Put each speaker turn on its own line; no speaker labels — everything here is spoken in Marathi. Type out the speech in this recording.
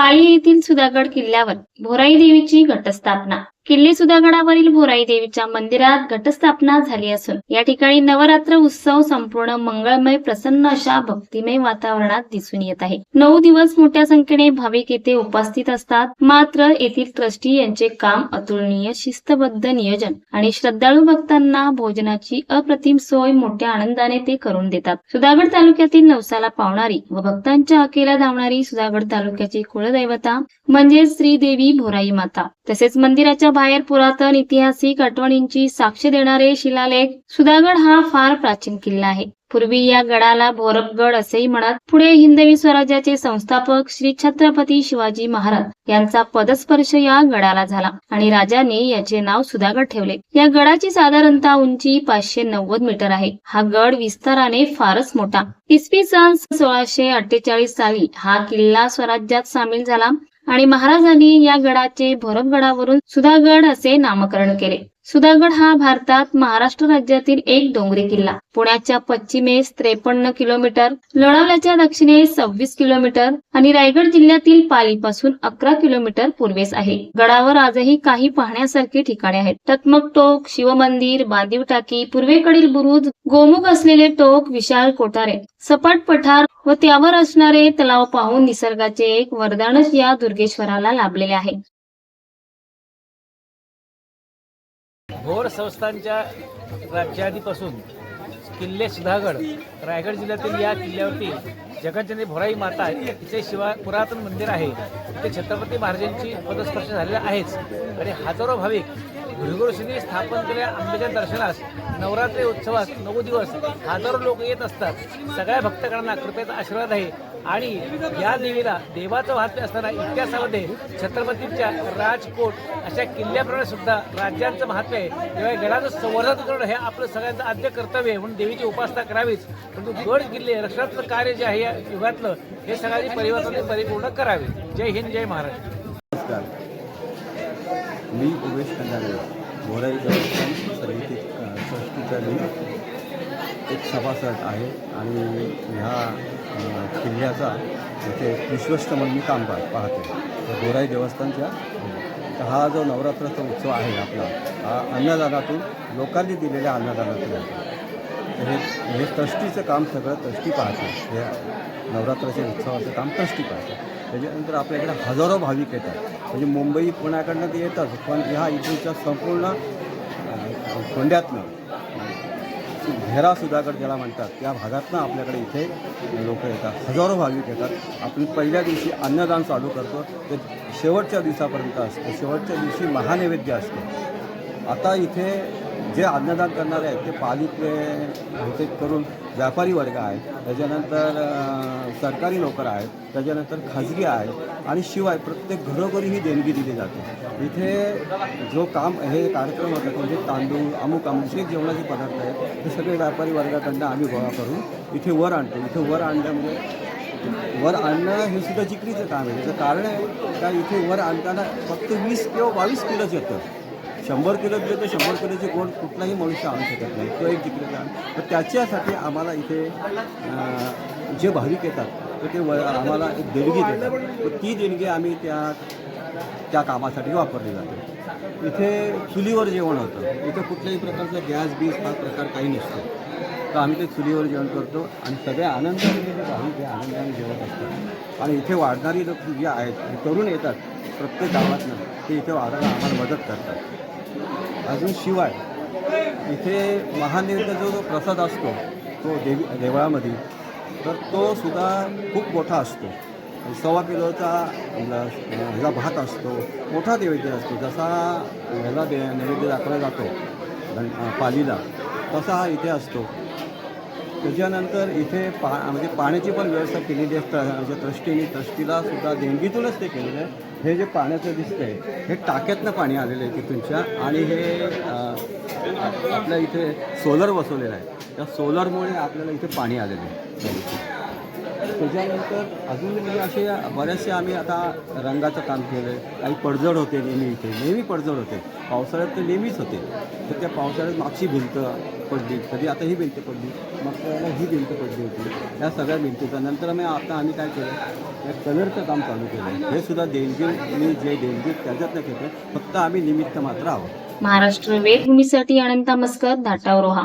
पाळी येथील सुधागड किल्ल्यावर भोराई देवीची घटस्थापना. किल्ले सुधागडावरील भोराई देवीच्या मंदिरात घटस्थापना झाली असून या ठिकाणी नवरात्र उत्सव संपूर्ण मंगळमय प्रसन्न अशा भक्तिमय वातावरणात दिसून येत आहे. नऊ दिवस मोठ्या संख्येने भाविक येथे उपस्थित असतात. मात्र येथील ट्रस्टी यांचे काम अतुलनीय शिस्तबद्ध नियोजन आणि श्रद्धाळू भक्तांना भोजनाची अप्रतिम सोय मोठ्या आनंदाने ते करून देतात. सुधागड तालुक्यातील नवसाला पावणारी व भक्तांच्या अकेला धावणारी सुधागड तालुक्याची कुळदैवता म्हणजे श्रीदेवी भोराई माता तसेच मंदिराच्या बाहेर पुरातन ऐतिहासिक आठवणींची साक्ष देणारे शिलालेख सुधागड हा फार प्राचीन किल्ला आहे. पूर्वी या गडाला भोरपगड असेही म्हणत पुढे हिंदवी स्वराज्याचे संस्थापक श्री छत्रपती शिवाजी महाराज यांचा पदस्पर्श या गडाला झाला आणि राजांनी याचे नाव सुधागड ठेवले. या गडाची साधारणतः उंची पाचशे नव्वद मीटर आहे. हा गड विस्ताराने फारच मोठा. इसवी सन सोळाशे अठ्ठेचाळीस साली हा किल्ला स्वराज्यात सामील झाला. आणि महाराजांनी या गडाचे भोरपगडावरून सुधागड असे नामकरण केले. सुधागड हा भारतात महाराष्ट्र राज्यातील एक डोंगरी किल्ला. पुण्याच्या पश्चिमेस त्रेपन्न किलोमीटर लोणावल्याच्या दक्षिणेस सव्वीस किलोमीटर आणि रायगड जिल्ह्यातील पालीपासून अकरा किलोमीटर पूर्वेस आहे. गडावर आजही काही पाहण्यासारखी ठिकाणे आहेत. टकमक टोक शिवमंदिर बांधीव टाकी पूर्वेकडील बुरुज गोमुख असलेले टोक विशाल कोठारे सपाट पठार व त्यावर असणारे तलाव पाहून निसर्गाचे एक वरदानच या दुर्गेश्वराला लाभलेले आहे.
भोर संस्थांच्या राज्याआधीपासून किल्ले सुधागड रायगड जिल्ह्यातील या किल्ल्यावरती जगज्जनी भोराई माता तिचे शिवाय पुरातन मंदिर आहे. ते छत्रपती महाराजांची पदस्पर्श झालेला आहेच. आणि हजारो भाविक भृगुऋषींनी स्थापन केलेल्या आंबेच्या दर्शनास नवरात्री उत्सवास नऊ दिवस हजारो लोक येत असतात. सगळ्या भक्तगणांना कृपेचा आशीर्वाद आहे. आणि या देवीला देवाचं वाहत्य असताना इतिहासामध्ये छत्रपतींच्या राजकोट अशा किल्ल्याप्रमाणे सुद्धा राज्यांचं महात्म्य आहे. तेव्हा गडाचं संवर्धन करणं हे आपलं सगळ्यांचं आद्य कर्तव्य आहे म्हणून देवीची उपासना करावीच. परंतु गड किल्ले रक्षणाचं कार्य जे आहे या युगातलं हे सगळ्यांनी परिवर्तन परिपूर्ण करावे. जय हिंद जय महाराष्ट्र.
नमस्कार. मी उमेश खंडारे भोराई देवस्थान समिती अ, मी एक सभासद आहे आणि ह्या किल्ल्याचा इथे विश्वस्त म्हणून मी काम पाह पाहते. गोराई देवस्थानच्या हा जो नवरात्राचा उत्सव आहे आपला हा अन्नदानातून लोकांनी दिलेल्या अन्नदानातून आहे. हे हे ट्रस्टीचं काम सगळं तष्टी पाहते. हे नवरात्राच्या उत्सवाचं काम तष्टी पाहते. त्याच्यानंतर आपल्याकडे हजारो भाविक येतात. म्हणजे मुंबई पुण्याकडनं ते येतात पण ह्या इथूनच्या संपूर्ण कोंड्यातनं घेरा भेरा सुधागड ज्याला म्हणतात त्या भागातनं आपल्याकडे इथे लोक येतात. हजारो भाविक येतात. आपण पहिल्या दिवशी अन्नदान चालू करतो. ते शेवटच्या दिवसापर्यंत असतं. शेवटच्या दिवशी महानैवेद्य असतं. आता इथे जे अन्नदान करणारे आहेत ते पालितले बहुतेक करून व्यापारी वर्ग आहे त्याच्यानंतर सरकारी नोकर आहेत त्याच्यानंतर खाजगी आहेत आणि शिवाय प्रत्येक घरोघरी ही देणगी दिली जाते. इथे जो काम हे कार्यक्रम होतात म्हणजे तांदूळ अमुक अमुक जे जेवणाचे पदार्थ आहेत ते सगळे व्यापारी वर्गाकडनं आम्ही गोळा करून इथे वर आणतो. इथे वर आणल्यामुळे म्हणजे, वर आणणं हे सुद्धा जिकरीचं काम आहे. त्याचं कारण आहे का इथे वर आणताना फक्त वीस किंवा बावीस किलोच येतं. शंभर किलो दिले तर शंभर किलोची गोड कुठलाही मनुष्य आणू शकत नाही. तो एक जिकरीचा तर त्याच्यासाठी आम्हाला इथे जे भाविक येतात तर ते व आम्हाला एक देणगी देतात. तर ती देणगी आम्ही त्या त्या कामासाठी वापरली जाते. इथे चुलीवर जेवण होतं. इथे कुठल्याही प्रकारचा गॅस बीस हा प्रकार काही नसतो. तर आम्ही ते चुलीवर जेवण करतो आणि सगळे आनंदाने जे भाविक आहे आनंदाने जेवत असतात. आणि इथे वाढणारी लोक आहेत तरुण येतात प्रत्येक गावातनं ते इथे वाढायला आम्हाला मदत करतात. अजून शिवाय इथे महानैवेद्य जो जो प्रसाद असतो तो देवी देवळामध्ये तर तो सुद्धा खूप मोठा असतो. सव्वा किलोचा ह्याला भात असतो मोठा नैवेद्य असतो. जसा ह्याला दे नैवेद्य दाखवला जातो पालीला तसा हा इथे असतो. त्याच्यानंतर इथे पा म्हणजे पाण्याची पण व्यवस्था केलेली असते म्हणजे ट्रस्टीने ट्रस्टीला सुद्धा देणगीतूनच ते केलेलं आहे. हे जे पाण्याचं दिसतंय हे टाक्यातनं पाणी आलेलं आहे तिथूनच्या. आणि हे आपल्या इथे सोलर बसवलेलं आहे. त्या सोलरमुळे आपल्याला इथे पाणी आलेलं आहे. त्याच्यानंतर अजून म्हणजे असे बरेचसे आम्ही आता रंगाचं काम केलं आहे काही पडझड होते नेहमी इथे. नेहमी पडझड होते. पावसाळ्यात तर नेहमीच होते. तर त्या पावसाळ्यात मागची भिंत पडली. कधी आता ही भिंत पडली. मग त्याला ही भिंत पडली होती. या सगळ्या भिंतीचा. नंतर आम्ही आता आम्ही काय केलं? या कलरचं काम चालू केलं. हे सुद्धा देणगी मी जे देणगी त्याच्यातनं घेतो फक्त आम्ही निमित्त मात्र आहोत.
महाराष्ट्र वेदभूमीसाठी अनंता मस्कर धाटावरोहा